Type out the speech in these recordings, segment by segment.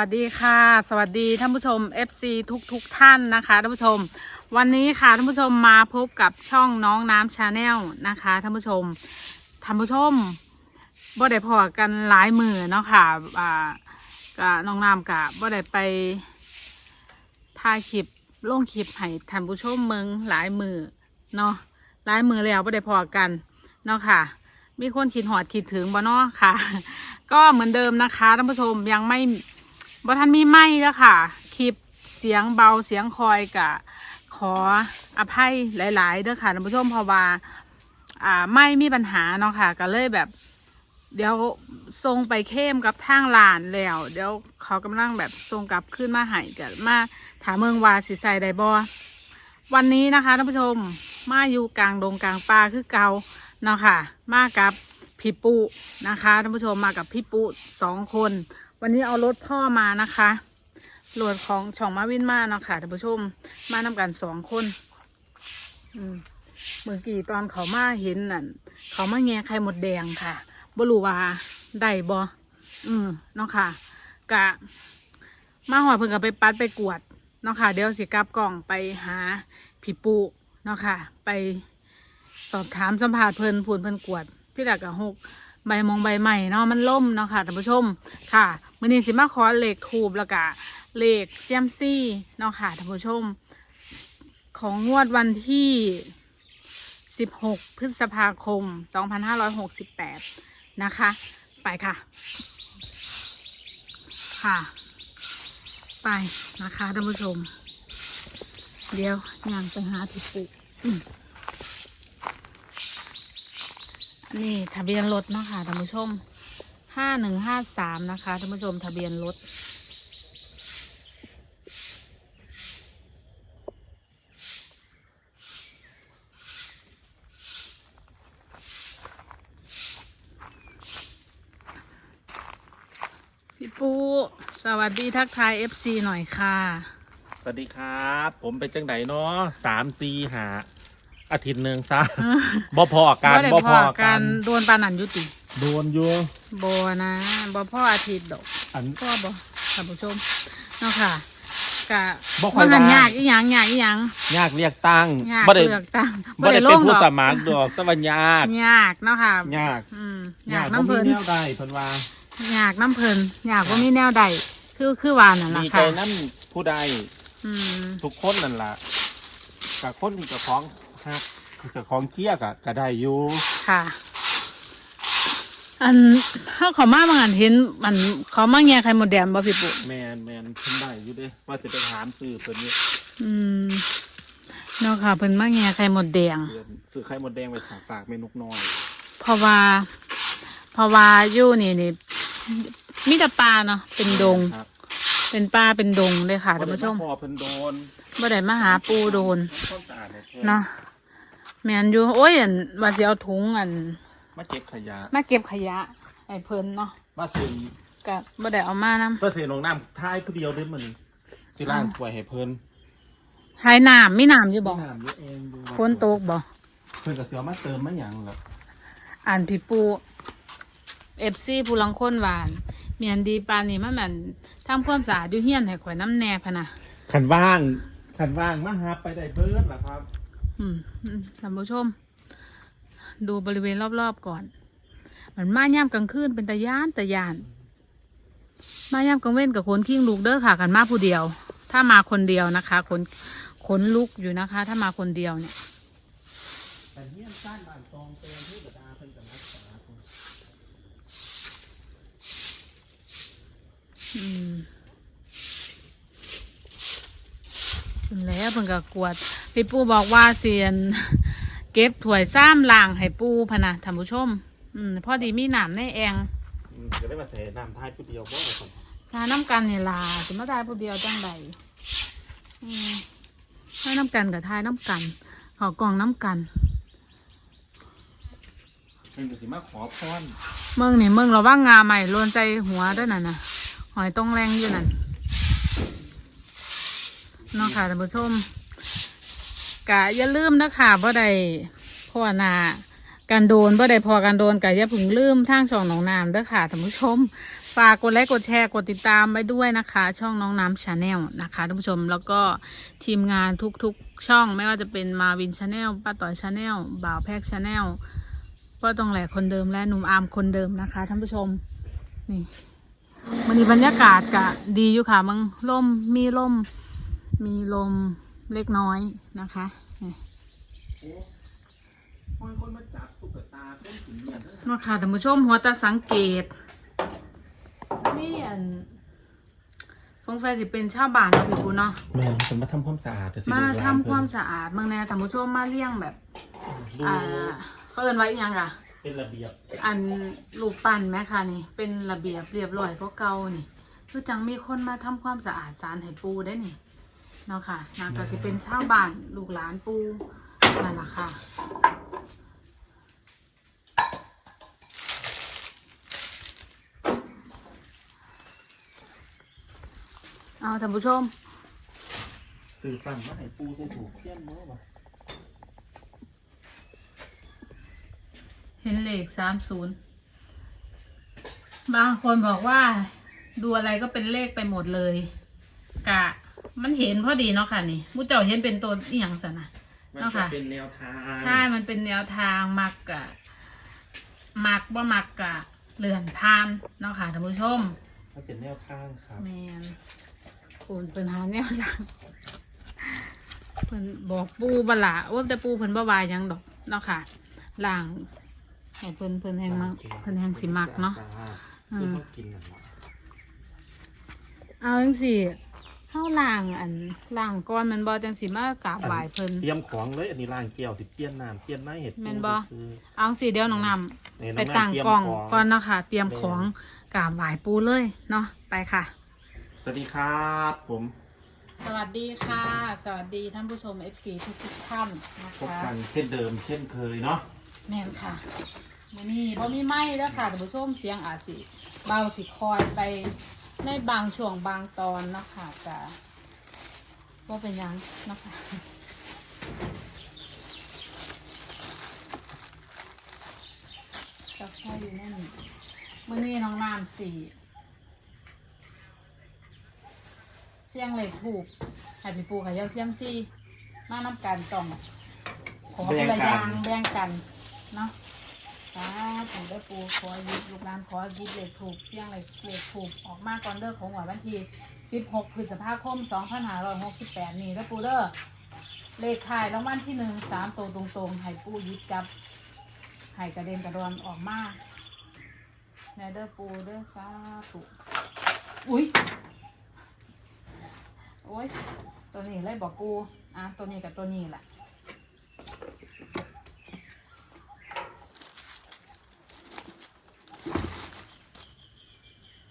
สวัสดีค่ะ สวัสดีท่านผู้ชม FC ทุกทุกท่านนะคะท่านผู้ชม วันนี้ค่ะท่านผู้ชมมาพบกับช่องน้องน้ำชาแนลนะคะท่านผู้ชมท่านผู้ชมบ่ได้พอกันหลายมือเนาะค่ะอ่ากับน้องน้ำกับบ่ได้ไปถ่ายคลิปลงคลิปให้ท่านผู้ชมเมืองหลายมือเนาะหลายมือแล้วบ่ได้พอกันเนาะค่ะ มีคนคิดหอดคิดถึงบ่เนาะค่ะก็เหมือนเดิมนะคะท่านผู้ชมยังไม่ บ่ทันมีไม่แล้วค่ะ คลิปเสียงเบาเสียงคอยกะขออภัยหลาย ๆเด้อค่ะท่านผู้ชมเพราะว่าอ่าไม่มีปัญหาเนาะค่ะ ก็เลยแบบ เดี๋ยวส่งไปเข้มกับทางลานแล้ว เดี๋ยวเขากำลังแบบส่งกลับขึ้นมาให้กันมาถามเมืองวาสิใส่ไดบอวันนี้นะคะท่านผู้ชมมาอยู่กลางดงกลางป่าคือเกาเนาะค่ะ มากับพี่ปุนะคะท่านผู้ชมมากับพี่ปุสองคน วันนี้เอารถพ่อมานะคะรถของช่องมาวินมาเนาะค่ะท่านผู้ชม มานำกันสองคน อืมเมื่อกี้ตอนเขามาเห็นนั่นเขามาแงะไข่หมดแดงค่ะบรูวาได้บ่อืมเนาะค่ะ กะ มาหอดเพิ่นก็ไปปัดไปกวดเนาะค่ะ เดี๋ยวสิกลับกล่องไปหาพี่ปูเนาะค่ะ ไปสอบถามสัมภาษณ์เพิ่นพูนเพิ่นกวด ที่ดักกะหก ใบมองใบใหม่เนาะมันล่มเนาะค่ะท่านผู้ชมค่ะมือนี้สิมาขอเหลขทูบแล้วก็เหลขเซียมซี่เนาะค่ะท่านผู้ชม ของงวดวันที่ 16 พฤษภาคม 2568 นะคะ ไปค่ะ ค่ะ ไปนะคะท่านผู้ชม เดี๋ยวย่างไปหาที่ปลูกอืมอั นี่ทะเบียนรถเนาะค่ะท่านผู้ชมห้าหนึ่งห้าสามนะคะท่านผู้ชมทะเบียนรถพี่ปูสวัสดีทักทาย FC หน่อยค่ะ สวัสดีครับ ผมเป็นจังไดเนาะสามสี่หา อาทิตย์หนึ่งซะบ่พอกันได้บ่พพออกักันนโดนปานนันอยุติโดนอยู่บนะบ่พ่ออาทิตย์ดอกอัน พ่อบ่ท่านผู้ชมเนาะค่ะกะบ่ค่อยมันหันว่างยากอีหยังยากอีหยังยากเรียกตั้งยากบ่ได้เลือกตั้งบ่ได้ลเป็นงผู้ดอกสมัครดอกแต่ว่ายาก ยากเนาะค่ะยาก อืมยากบ่น้ำเพลินมีแนวใดเพิ่นว่ายากน้ำเพลินยากว่ามีแนวใดคือคือวานนั่นล่ะมีใจค่ะนั้นผู้ใดอืมทุกคนนั่นล่ะกับคนที่เจ้าของ ฮักเจ้าของเคียกอะก็ได้อยู่ค่ะ อันถ้าเขามาบางอันเห็นมันเขามาแง่ไข่หมดแดงบ่พี่ปุ๊แมนแมนเพิ่นได้อยู่เด้ว่าจะไปถามซื้อเพิ่นนี่อืมเนาะค่ะเพิ่นมาแง่ไข่หมดแดง เพิ่นซื้อไข่มดแดงไปฝากฝากเมนุกน้อยเพราะว่า เพราะว่าอยู่นี่นี่มีแต่ปลาเนาะเป็นดง ครับเป็นปลาเป็นดงเลยค่ะท่านผู้ชมพอเพิ่นโดนบ่ได้มาหาปูโดน ความสะอาดให้เพิ่นเนาะ แม่นอยู่โอ้ยอันว่าสิเอาถุงอัน มาเก็บขยะ มาเก็บขยะให้เพิ่นเนาะมาซื้อก็บ่ได้เอามานํก็ซื้อลงน้ำท้ายผู้เดียวเด้มันสิล้างถ้วยให้เพิ่นหายน้ำมีน้ำอยู่บ่น้ำเยอะเองดูว่าฝนตกบ่เพิ่นก็สิเอามาเติมมาหยังล่ะอ่านพี่ปูเอฟซีผู้ลังคนหวานเมียนดีปานนี้มาแม่นทำความสะอาดอยู่เฮียนให้ข่อยน้ำแน่พะนะคันว่างคันว่างมาหาไปได้เบิดล่ะครับ อืมท่านผู้ชม ดูบริเวณรอบๆก่อน มันมาย่ามกลางคืนเป็นตะยานตะยาน มาย่ามกลางเว้นกับคนขิ้งลูกเด้อค่ะ กันมาผู้เดียว ถ้ามาคนเดียวนะคะขนขนลุกอยู่นะคะ ถ้ามาคนเดียวเนี่ยแต่เฮียนสร้างบ้านตองเตือนที่บดาเพิ่นก็รักษาอืม เพิ่นแล้วเพิ่นก็กวดพี่ปูบอกว่าเสียนเก็บถ้วยซ้ำล่างให้ปูพะนะท่านผู้ชม อืมพอดีมีหนามในแองอืมก็ได้มาใส่น้ำท้ายผู้เดียวบ่ล่ะครับทาน้ำกันนี่ล่ะสิมาทายผู้เดียวจังใดอืมทายน้ำกันกับทายน้ำกันขอกล่องน้ำกัน เพิ่นก็สิมาขอพรเมืองนี่เมืองเราว่างงาใหม่ลวนใจหัวด้วยน่ะนะหอยต้องแรงอยู่นั่น เนาะค่ะท่านผู้ชมกะอย่าลืมนะคะบ่ได้พ่อนาการโดนบ่ได้พอการโดนกะอย่าเพึ่งลืมทางช่องหนองน้ำเด้อค่ะท่านผู้ชม ฝากกดไลค์กดแชร์กดติดตามไว้ด้วยนะคะ ช่องน้องน้ำชาแนลนะคะท่านผู้ชมแล้วก็ทีมงานทุกๆช่องไม่ว่าจะเป็นมาวินชาแนลป้าต่อยชาแนลบ่าวแพกชาแนลก็ต้องแหลกคนเดิมและหนุ่มอาร์มคนเดิมนะคะท่านผู้ชมนี่มันนี้บรรยากาศกะดีอยู่ค่ะมังล่มมีล่ม มีลมเล็กน้อยนะคะนี่โอ้คนคนมาจับตุ๊กตาต้นสีเหลืองเด้อเนาะค่ะท่านผู้ชมหัวตาสังเกตนี่อันสงสัยสิเป็นชาวบ้านเนาะพี่ปูเนาะแม่ผมมาทำความสะอาดแต่สิมาดูร้นทำความเพิ่นสะอาดบางแน่ท่านผู้ชมมาเลี้ยงแบบดูอ่าเขาเอินไว้อิหยังอะเป็นระเบียบ อันลูกปั้นแม่ค่ะนี่ เป็นระเบียบเรียบร้อยก็เก่านี่คือจังมีคนมาทำความสะอาดสารให้ปูได้นี่ เนาะค่ะนางก็สิเป็นชาวบ้านลูกหลานปูนั่นแหละค่ะเอาท่านผู้ชม สื่อสั่งมาให้ปูใส่ถูกเพี้ยนเมื่อวะเห็นเลขสามศูนย์บางคนบอกว่า ดูอะไรก็เป็นเลขไปหมดเลย กะ มันเห็นพอดีเนาะค่ะนี่มูเจ้าเห็นเป็นตัวอีหยังสนะ มันเนาะจะค่ะเป็นแนวทางใช่ มันเป็นแนวทางมักกะมักว่ามักกะเลื่อนทานเนาะค่ะท่านผู้ชมมันเป็นแนวทางครับแมนปูนเพิ่นหาแนวหลังเพิ่นบอกปูบละว่าแต่ปูเพิ่นบ่วายหยังดอกเนาะค่ะล่างให้เพิ่นเพิ่นแหงมักเพิ่นแหงสิมักเนาะ อืมคือต้องกินกันเนาะ เอาจังสิ เฮาล่างอันล่างก่อนแมันบ่จังสิมากราบไหว้เพิ่น เตรียมของเลยอันนี้ล้างแก้วสิเตี้ยนน้ำเตี้ยนน้ำเห็ดแม่นบ่ คือ เอาจังสิเดี๋ยวน้องนำนี่ไปน้ำตั้งเตรียมกล่องขก่อนเนาะค่ะ เตรียมของกราบไหว้ปูเลยเนาะไปค่ะ สวัสดีครับผมสวัสดีค่ะ สวัสดีท่านผู้ชม FC ทุกทุกๆท่านนะพบคะกันเช่นเดิม เช่นเคยเนาะแม่นค่ะมื้อนี้บ่มีไม้เด้อค่ะท่านผู้ชมเสียงอาจสิเบาสิคอยไป ในบางช่วงบางตอนนะคะจะว่าเป็นยังนะคะกับข้าวอยู่นั่นมื้อนี้น้องน้ำสี่เสียงเหล็กถูกให้พี่ปูขยาเสียงซี่มาน้ำกันต้องขอคนละอย่างแบ่งกันเนาะ ป้าถึงได้ปูขอหยิบลูกหลานขอหยิบเหล็กถูกเสียงเหล็กเหล็กถูกออกมาก่อนเด้อของหวานวันที่16พฤษภาคม2568นี่แล้วปูเด้อเลขท้ายรางวัลที่หนึ่งสามตัวตรงๆให้ปูยิบจับให้กระเด็นกระดอนออกมาแม่เด้อปูเด้อสาธุอุ้ยโอ้ยตัวนี้เลยบอกปูอะตัวนี้กับตัวนี้แหละ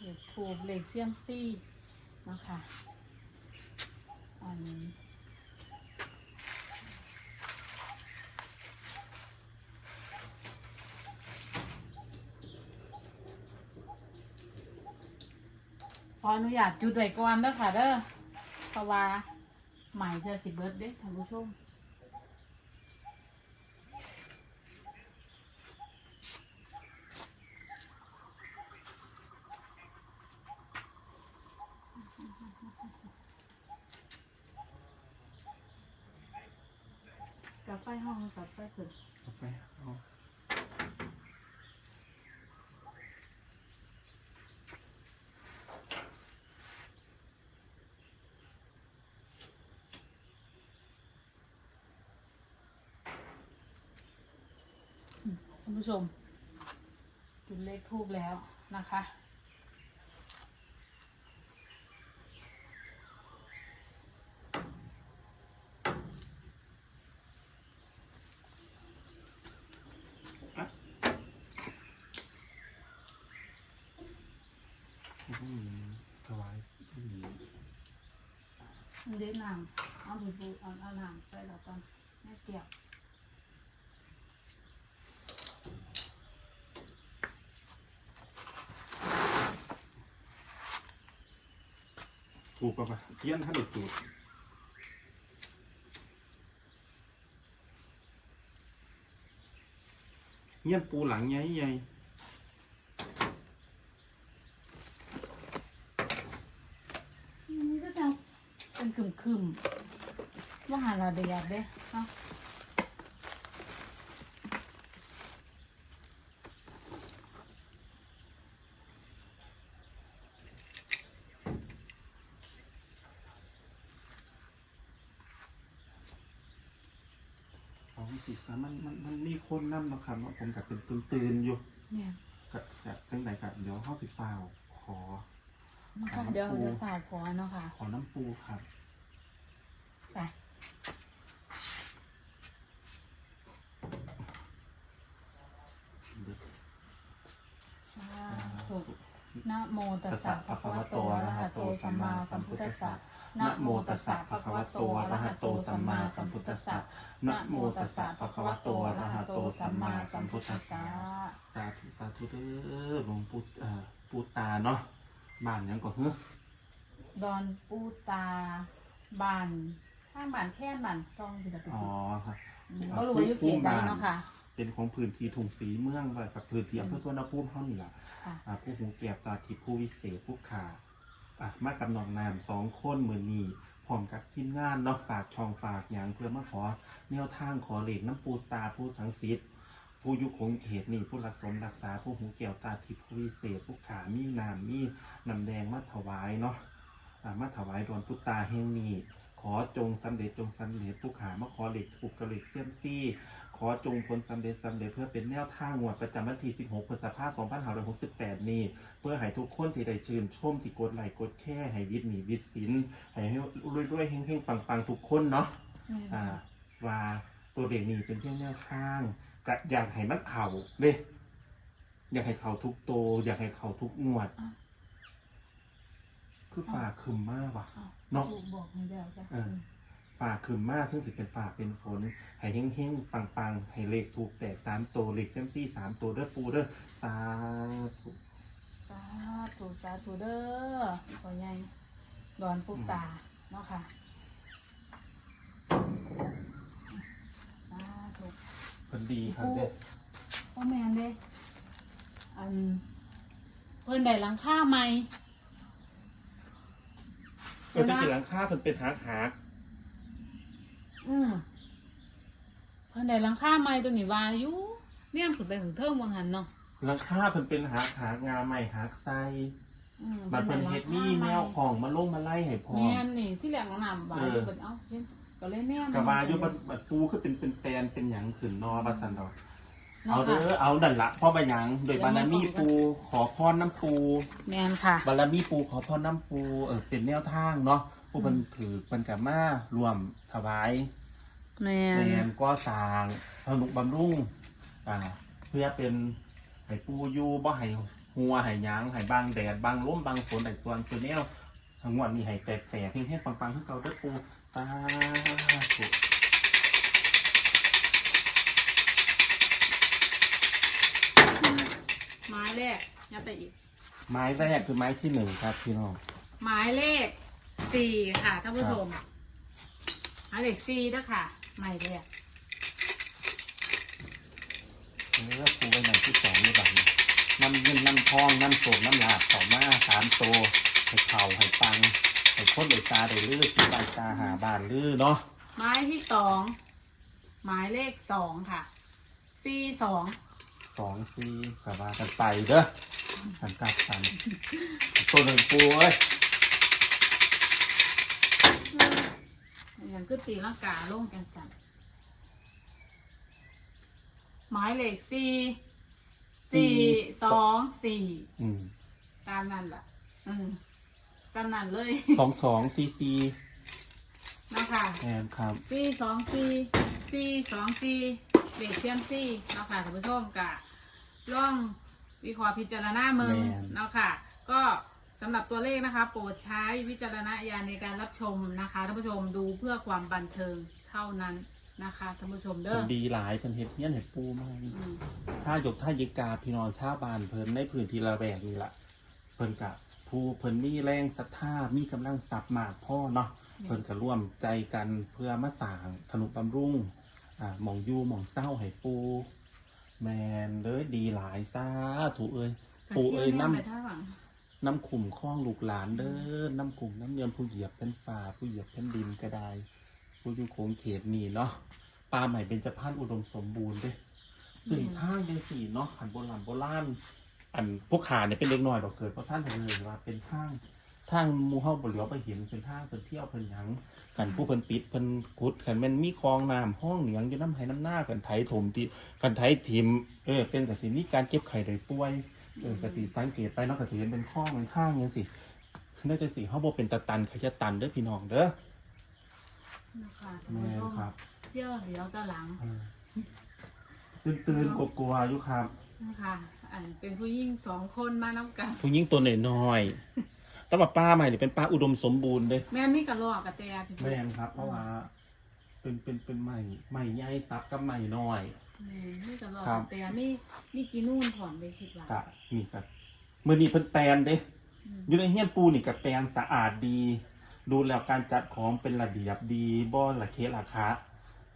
เลขถูกเล็กเสียมซี่นะคะอันนี้ขออนุญาตจุดไว้ก่อนเด้อค่ะเด้อเพราะว่าใหม่เธอสิเบิร์ดเด้ท่านผู้ชม กับไฟห้องกับไฟเปิด กาแฟเอา ท่าน ผู้ชม จุดเลขทูบแล้วนะคะอืมถวายอืมมันเด็ดน้ำเอาดูดูเอาเอาน้ำใส่แล้วตอนไม่เกี่ยว ปลูกไปเทียนท่านดูเงี้ยปูหลังใหญ่ใหญ่นี่ก็จะเป็นคึมคึมว่าหาลาเดียเด้เะ นนั่นเนาะครับว่าผมกับเป็นตื่นตื่นๆอยู่เนี่ยกับกับจังไหนกับเดี๋ยวห้าสิฟาวขอนะคะเดี๋ยวเดี๋ยวฝากขอเนาะค่ะ ขอน้ำปูครับไปสาธุนะโมตัสสะภะคะวะโตอะระหะโตสัมมาสัมพุทธัสสะ นะโมตัสสะภะคะวะโตอะระหะโตสัมมาสัมพุทธัสสะนะโมตัสสะภะคะวะโตอะระหะโตสัมมาสัมพุทธัสสะสาธุสาธุเด้อหลวงปู่เอ่อปู่ตาเนาะบ้านหยังก็เฮ้อดอนปูตาบ้านข้างบ้านแค่บ้านซองที่ตะกุอ๋อกครับก็รู้ว่าอยู่เขตใดเนาะค่ะ เป็นของพื้นที่ทุ่งสีเมืองไว้กับพื้นที่อำเภอสวนภูมิเท่านี้ล่ะค่ะอ่าผู้หูเกียบตาทิพย์ผู้วิเศษผู้ขา อะมากับน้องนามสองคนเหมือนีพร้อมกับทีมงานเนาะฝากช่องฝากอย่างเพื่อมาขอแนวทางขอเหล็กน้ำปูตาผู้สังสิทธิ์ผู้ยุคงเขตนี่ผู้รักสมรักษาผู้หูเกี่ยวตาทิพย์ผู้วิเศษผู้ขามีนามมีนำแดงมาถวายเนาะอ่ามาถวายดอนพุตาแห่งนี้ขอจงสำเร็จจงสำเร็จผู้ขามาขอเหล็กถูกกระเหล็กเสียมซี่ ขอจงผลสำเร็จสำเร็จเพื่อเป็นแนวทางงวดประจำวันที่ 16 พฤษภาคม 2568 นี้ เพื่อให้ทุกคนที่ได้ชื่นชมที่กดไลค์กดแชร์ให้วิทย์หนีวิทย์สินให้ให้รวยๆเฮงๆ ปังๆ ทุกคนเนาะอ่าว่าตัวเด็กนี่เป็นเพียงแนวทางก็อยากให้มันเข่าเด้อยากให้เขาทุกโต อยากให้เขาทุกงวดอ้าวคือฝ่าคืมมากว่ะอ้าวเนาะถูกบอกไม่ได้จ้ะเออ ฝ่าคืมมากซึ่งสิเป็นฝ่าเป็นฝนให้เฮงๆปังๆให้เลขถูกแตกสามตัวเลขเซมซี่สามตัวเด้อปูเด้อสาธุสาธุสาธุเด้อขอใหญ่ดอนปูตาเนาะค่ะสาธุเพิ่นดีครับปูเด้อพ่อแม่นเด้อันเพิ่นได้หลังค่าใหม่เพิ่นเป็นที่หลังคาเพิ่นเป็นหักหัก อืมเพิ่นได้หลังค่าใหม่ตัวนี้ว่าอยู่เนี่ยขึ้นไปถึงเทิงเมืองหันเนาะหลังคาเพิ่นเป็นหักหักงาใหม่หักไส้อืมบัดเพิ่นเฮ็ดนี่แนวของมาลงมาไล่ให้พร้อแม่มนนี่ที่แหลกน้ำว่าเออเพิ่นเอ้าเพิ่นก็เลยแม่นกะว่าอยู่บัดบัดปูคือเป็นเป็นแปลนเป็นหยังขึ้นนอบัดสันดอกนะเอาเด้คะอเอาดันละพ่อไปหยังโดยบารมีปูขอพรน้ำปู แม่นค่ะ บารมีปูขอพรน้ำปูเออเป็นแนวทางเนาะ ผู้เพิ่นถือเพิ่นกะมารวมถวายแม่แมนนก็สร้างสนุกบำรุงอ่า เพื่อเป็นให้ปูอยู่บ่ให้หัวให้หยางให้บางแดดบางลมบางฝนให้ส่วนตัวแนวทั้งวันนี้ให้แตกแตกเฮ้งๆปังๆคือเก่าเด้อปูสาธุไม้แรกยับไปอีก ไม้แรกคือไม้ที่หนึ่งครับพี่น้อง หมายเลข สี่ค่ะท่านผู้ชมหมายเลขสี่ด้วยค่ะหมายเลขเนื้อปูไปหน่อยที่สองนี่บังน้ำเงินน้ำทองน้ำโศกน้ำลาบต่อมาสามโตให้เข่าให้ปังให้พ้นเลยตาได้ลื้อสีบานตาหาบานลื้อเนาะหมายที่สองหมายเลขสองค่ะสี่สองสองสี่กับว่ากันไปเด้อกันกลับกันตัวหนึ่งปูเอ้ย อย่างก็ตีลังกาลงกันสั่นหมายเลขสี่สี่สองสี่อืมตามนั้นล่ะ อืมตามนั้นเลย สองสองซีซีนะคะแอนครับ สี่สองสี่สี่สองสี่เด็กเซียมซี่เนาะค่ะท่านผู้ชมกะล่องวิเคราะห์พิจารณาเมืองแม่น เนาะค่ะ ก็ สำหรับตัวเลขนะคะ โปรดใช้วิจารณญาณในการรับชมนะคะท่านผู้ชมดูเพื่อความบันเทิงเท่านั้นนะคะท่านผู้ชมเด้เพิ่อนดีหลายเพิ่นเฮ็ดเงี้ยนเห็ดปูมาก อืมถ้ายกท่ายิกาพี่น้องชาวบ้านเพิ่นในพื้นที่ละแวกนี่ล่ะเพิ่นกะผู้เพิ่นมีแรงศรัทธามีกำลังทรัพย์มากพ่อเนาะเพิ่นก็ร่วมใจกันเพื่อมาสร้างธนุบำรุงอ่าหมองอยู่หมองเศร้าให้ปูแมนเลยดีหลายซาถูเอ้ย ปูเอ้ยน้ำไปท่าหวัง น้ำขุ่มข้องลูกหลานเด้อน้ำขุ่มน้ำเนียมผู้เหยียบเป็นฟ้าผู้เหยียบเป็นดินก็ได้ ผู้อยู่โขงเขตนี่เนาะปลาใหม่เป็นจะพันอุดมสมบูรณ์เด้ซึ่งทางยังสี่เนาะขันโบราณโบราณอันพวกขาเนี่ยเป็นเล็กน้อยดอกเกิดเพราะท่านเห็นเลยว่าเป็นทางทางมูเฮาบ่เหลียวไปเห็นเป็นทางเป็นเที่ยวเป็นหยังขันผู้เพิ่นปิดเพิ่นกุดขันแมันมีคลองน้ำห้องเหนียงอยู่น้ำไหน้ำหน้ากันไถถมที่กันไถทิมเออเป็นกสิมีการเก็บไข่โดยป่วย เออกระสีสังเกตไปเนาะกระสีเป็นข้องเป็นข้างยังสิน่าจะสีเขาบอกเป็นตะตันเขาจะตันเด้อพี่น้องเด้อนะคะท่านแม่ผู้ชมครับเที่ยวเดี๋ยวตะหลังตื่นตื่นๆกลัวๆอยู่ครับ นะคะอันเป็นผู้ยิ่งสองคนมาน้ำกัน ผู้หญิงตัวน้อยๆแต่ว่าป้าใหม่เนี่ยเป็นป้าอุดมสมบูรณ์เด้แม่มีกระรอกกระแตพี่แม่นครับ เพราะว่า เป็นเป็นเป็นใหม่ใหม่ใหญ่ซับกับใหม่น้อย แม่มีกระรอกครักบระแตมีมีกี่นู่นถอนไปคิดว่า กะนี่ครับมื่อนี้เพิ่นแปลนเด้อืม อยู่ในเฮียนปูนี่กับแปลนสะอาดดี ดูแล้วการจัดของเป็นระเบียบดีบ่ละเคละคะ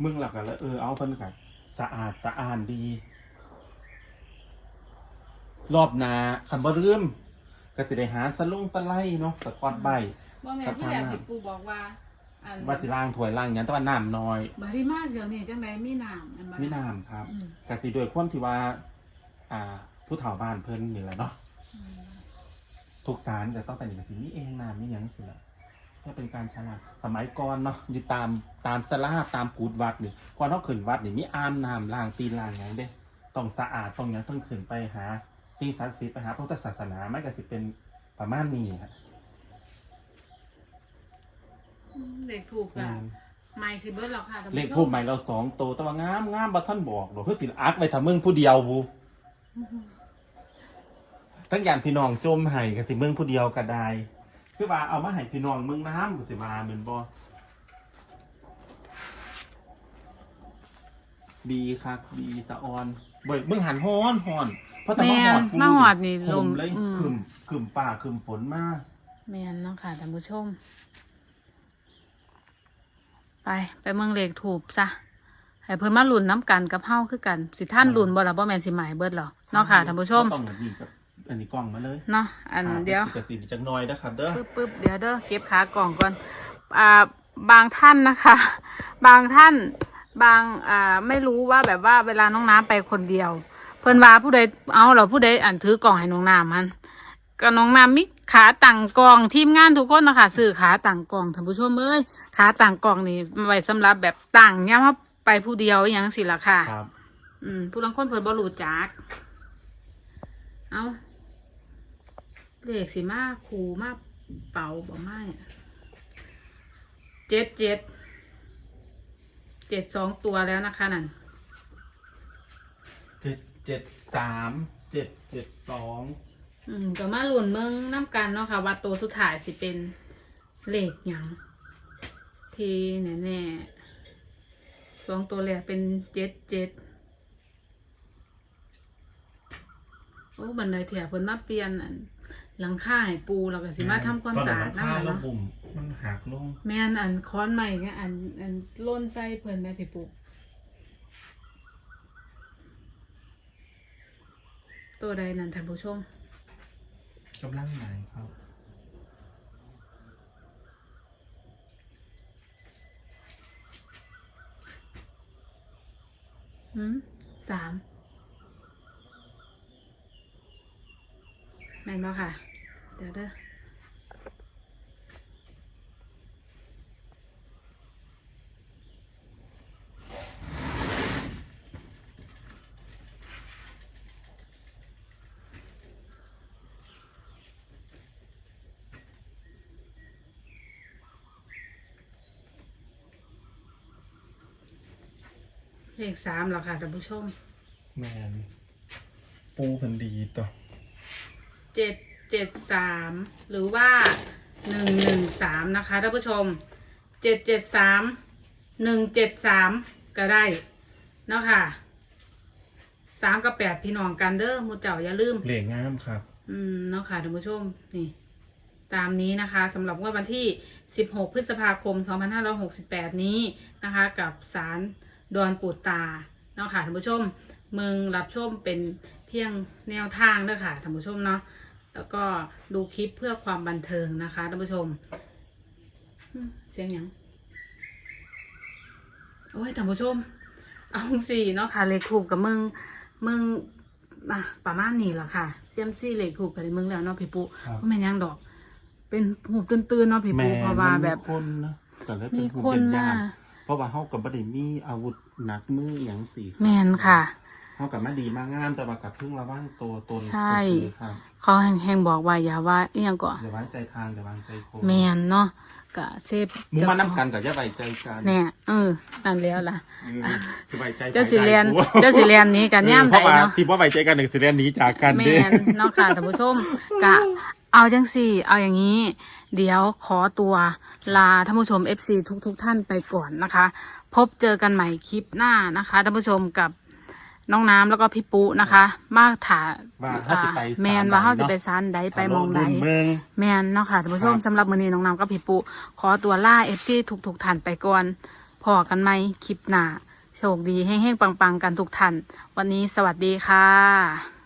มึงหลักกันแล้วเออเอาเพิ่นกับสะอาดสะอานดี รอบหนาคันบ่ลืมก็สิได้หาสลุงสไลด์เนาะสกอตใบบ่แม่ครับที่แรกทางน้ำพี่ปูบอกว่าอัน ว่าสิล้างถ้วยล้างหยังแต่ว่าน้ำน้อย บาริมาเดี๋ยวนี้จังไดมีน้ำอันบ่มีน้ำครับอืมก็สิด้วยความที่ว่า อ่า ผู้เฒ่าบ้านเพิ่นนี่แหละเนาะอืมทุกสารจะต้องเป็นอย่างสินี่เองน้ำนี่หยังสิละก็เป็นการฉลาดสมัยก่อนเนาะอยู่ตามตามสลาตามกูดวัดนี่ก่อนเขาขึ้นวัดนี่มีอามน้ำล้างตีนล้างหยังเด้ต้องสะอาดต้องหยังต้องขึ้นไปหาสิ่งศักดิ์สิทธิ์ไปหาพระพุทธศาสนาไม่ก็สิเป็นประมาณนี้ฮะ เด็กถูกอะไม่สิเบิร์ดหรอกค่ะท่านผู้ชมเลขทูบใหม่เราสองโตวแต่ว่างามงามบัท่านบอกหรอกเพื่อสิอักไปทำมึงผู้เดียวบูทั้งอย่างพี่น้องจมให้กับสิมึงผู้เดียวก็ได้คือว่าเอามาให้พี่น้องมึงน้ำกูสิมาเหมือนบอดีครับดีสะออนเบิกมึงหันฮ้อนฮ้อนเพราะแต่มาหอดปูแม่นมาหอดนี่ลลมมเลยอืม ขึ้มขึ้มป่าขึ้มฝนมากแม่นเนาะค่ะท่านผู้ชม ไปไปเมืองเลขถูกซะให้เพิ่นมาลุ่นน้ำกันกับเฮาคือกัน สิท่านลุ่นบ่ล่ะบ่แม่นสิหมายเบิดหรอเนาะค่ะท่านผู้ชมบ่ต้องแบบนี้กับอันนี้กล้องมาเลยเนาะอันเดียวสิกระสีจังน้อยนะครับเด้อปึ๊บปึ๊บเดี๋ยวเด้อเก็บขากล่องก่อนอ่าบางท่านนะคะ บางท่านบางอ่าไม่รู้ว่าแบบว่าเวลาน้องน้ำไปคนเดียว เพิ่นว่าผู้ใดเอาเหรอผู้ใดอ่านถือกล่องให้น้องน้ำมัน ก็น้องน้ำมิขาต่างกล่องทีมงานทุกคนนะคะซื้อขาต่างกล่องท่านผู้ชมเอ้ยขาต่างกล่องนี่ไว้สำหรับแบบต่างเนี่ยว่าไปผู้เดียวอหยังสิล่ะค่ะครับ อืม ผู้ลังคนเพิ่นบ่รู้จัก เอาเลขสิมาคูมาเป่าบ่ไม่เจ็ดเจ็ดเจ็ดสองตัวแล้วนะคะนั่นเจ็ดเจ็ดสามเจ็ดเจ็ดสอง อืมก็มาหลุนเมืองน้ำกันเนาะค่ะว่าตัวสุดท้ายสิเป็นเลขหยังที่แน่แน่ๆสองตัวแรกเป็นเจ็ดเจ็ดโอ้บันไดเถียเพิ่นมาเปลี่ยนอันหลังคาให้ปูแล้วก็สิมาทำความสะอาดตอนหลังนำคาแล้วเนาะบุ่มมันหักลงแม่นอันค้อนใหม่เนี่ยอันอันล่นไส้เพิ่นแม่พี่ปุกตัวใดนั่นท่านผู้ชม กำลังไหนครับหืมสามแม่นบ่ค่ะ เดี๋ยวเด้อ เลขสามแล้วค่ะท่านผู้ชมแมนปูเพันดีต่อเจ็ดเจ็ดสามหรือว่าหนึ่งหนึ่งสามนะคะท่านผู้ชมเจ็ดเจ็ดสามหนึ่งเจ็ดสามก็ได้เนาะค่ะสามกับแปดพี่น้องกันเด้อหมูเจ้าอย่าลืม เหล่งามครับ อืมเนาะค่ะท่านผู้ชมนี่ ตามนี้นะคะสำหรับงวดวันที่ 16 พฤษภาคม 2568 นี้นะคะ กับสาร ดอนปูดตาเนาะค่ะท่านผู้ชมเมืองรับชมเป็นเพียงแนวทางเด้อค่ะท่านผู้ชมเนาะแล้วก็ดูคลิปเพื่อความบันเทิงนะคะท่านผู้ชมอืมเสียงหยังโอ้ยท่านผู้ชม เอาสี่เนาะค่ะเลขถูกกับมึงมึงมาประมาณนี้แหละค่ะเซียมซี่เลขถูกกับมึงแล้วเนาะพี่ปุ๊ครับว่าแม่นหยังดอก เป็นหูตื่นๆเนาะพี่แม่ปุ๊เพราะว่าแบบมีคนนะก็เลยเป็มีนคนเป็นมาญาติเพ ราะว่าเฮากับบ่ได้มีอาวุธหนักมืออย่างสี่แม่นค่ะเฮากับมาดีมากงามแต่ว่ากับเพิ่งระวังตัวตนใช่ซื่อๆครับเขาแห่งๆบอกว่าอย่าว่าเอียงก่อนอย่าไว้ใจทางอย่าไว้ใจคนแมนเนาะกะเซฟหมูมานํกันกับอย่าไว้ใจกันเนี่ยเออนั่นแล้วล่ะเออสบายใจเจ้าสิเรียนไปได้เจ้าสิเรียนหนี้กันย่ามเพใดราะว่าเนาะที่ว่าไว้ใจกันหนึ่งสิเรียนหนี้จากกันแมเด้นเนาะค่ะท่านผู้ชมกะเอาจังสี่ เอาอย่างนี้ เดี๋ยวขอตัว ลาท่านผู้ชม FC ทุกทุกๆท่านไปก่อนนะคะ พบเจอกันใหม่คลิปหน้านะคะท่านผู้ชมกับน้องน้ำแล้วก็พี่ปุ๊นะคะ มาถาว่าเฮาสิไปแมนว่าเฮาสิไปซานใดไปมองใด เมือง แมนเนาะค่ะท่านผู้ชมครับ สำหรับมื้อนี้น้องน้ำกับพี่ปุขอตัวล่าเอฟซีทุกทุกๆท่านไปก่อนพอกันไหมคลิปหน้า โชคดีแห้งๆปังๆ กันทุกท่าน วันนี้สวัสดีค่ะ